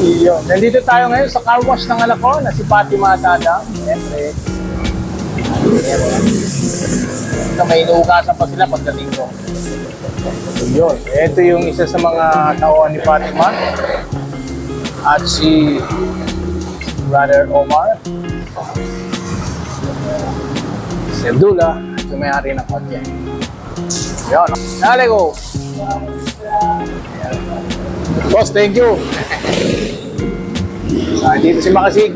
Yun. Nandito tayo ngayon sa car wash ng anak ko na si Fatima Tada. Siyempre. Ito may inuugasan pa sila pagdating ko. Yun. Ito yung isa sa mga tauhan ni Fatima. At si Brother Omar. Si Abdullah. At yung may-ari ng kotse. Yun. Dale go. Boss, thank you. Ah, dito si Makasig.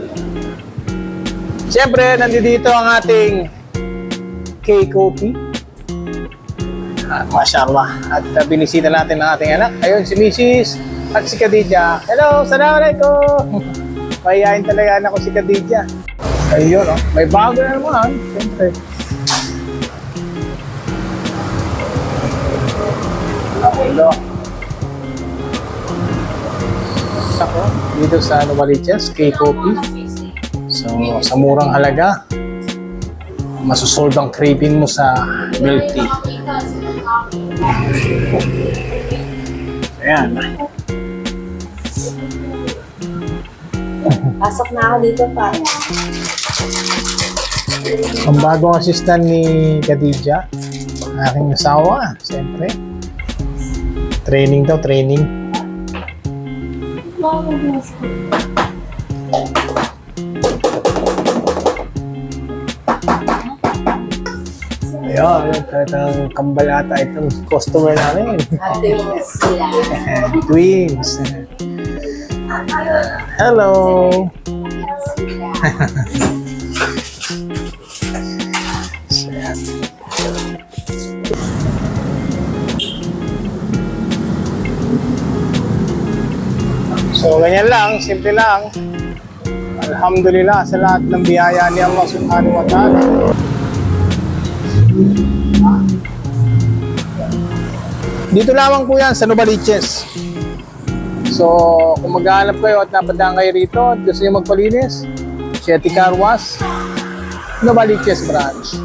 Siyempre, nandito ang ating K-Coffee. Ah, Mashallah. At uh, binisita natin ang ating anak. Ayun, si Mrs. at si Khadija. Hello, Assalamualaikum. Mayayain talaga anak ko si Khadija. Ayun, oh. may bago na naman. Siyempre. Hello. Dito sa Novaliches, K-Coffee. So, sa murang halaga, masusolve ang craving mo sa milk tea. Ayan. Pasok na ako dito pa. Ang bagong assistant ni Khadija, aking asawa, siyempre. Training daw, training. Ayun, talagang kambal ata itong customer namin. Mo sila. Twins. Hello. So, ganyan lang, simple lang. Alhamdulillah sa lahat ng biyaya ni Allah subhanahu wa ta'ala. Dito lamang po yan sa Novaliches. So, kung maghahanap kayo at napadaan kayo rito at gusto nyo magpalinis, Shetty Car Wash, Novaliches branch.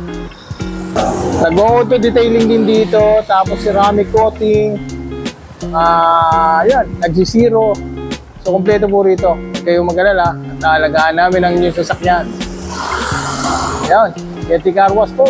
Nag-auto detailing din dito, tapos ceramic coating, ah, yan, nag-zero. So, kompleto po rito. Huwag kayong mag-alala, naalagaan namin ang inyong sasakyan. Yan, Shetty Car Wash po.